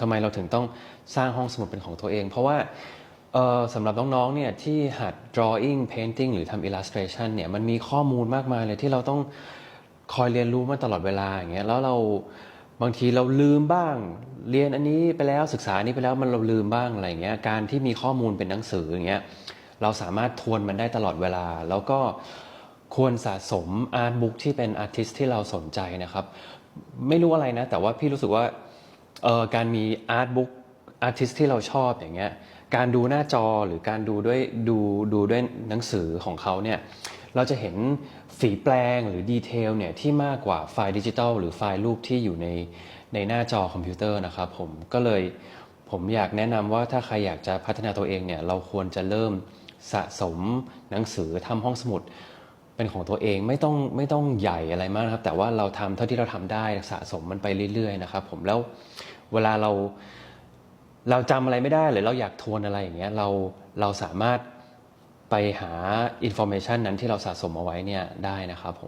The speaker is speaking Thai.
ทำไมเราถึงต้องสร้างห้องสมุดเป็นของตัวเอง เพราะว่าสำหรับน้องๆเนี่ยที่หัด drawing painting หรือทำ illustration เนี่ยมันมีข้อมูลมากมายเลยที่เราต้องคอยเรียนรู้มาตลอดเวลาอย่างเงี้ยแล้วเราบางทีเราลืมบ้าง เรียนอันนี้ไปแล้วศึกษานี้ไปแล้วมันเราลืมบ้างอะไรเงี้ยการที่มีข้อมูลเป็นหนังสืออย่างเงี้ยเราสามารถทวนมันได้ตลอดเวลา แล้วก็ควรสะสมอาร์ตบุ๊กที่เป็นอาร์ติสที่เราสนใจนะครับ ไม่รู้อะไรนะ แต่ว่าพี่รู้สึกว่า การมีอาร์ตบุ๊กอาร์ติสที่เราชอบอย่างเงี้ยการดูหน้าจอหรือการดูด้วยดูดูด้วยหนังสือของเขาเนี่ยเราจะเห็นฝีแปลงหรือดีเทลเนี่ยที่มากกว่าไฟล์ดิจิทัลหรือไฟล์รูปที่อยู่ในในหน้าจอคอมพิวเตอร์นะครับผมก็เลยผมอยากแนะนำว่าถ้าใครอยากจะพัฒนาตัวเองเนี่ยเราควรจะเริ่มสะสมหนังสือทำห้องสมุดเป็นของตัวเองไม่ต้องไม่ต้องใหญ่อะไรมากครับ แต่ว่าเราทำเท่าที่เราทำได้สะสมมันไปเรื่อยๆนะครับผมแล้ว เวลาเราเราจำอะไรไม่ได้หรือเราอยากทวนอะไรอย่างเงี้ยเราเราสามารถไปหาอินโฟเมชันนั้นที่เราสะสมเอาไว้เนี่ยได้นะครับผม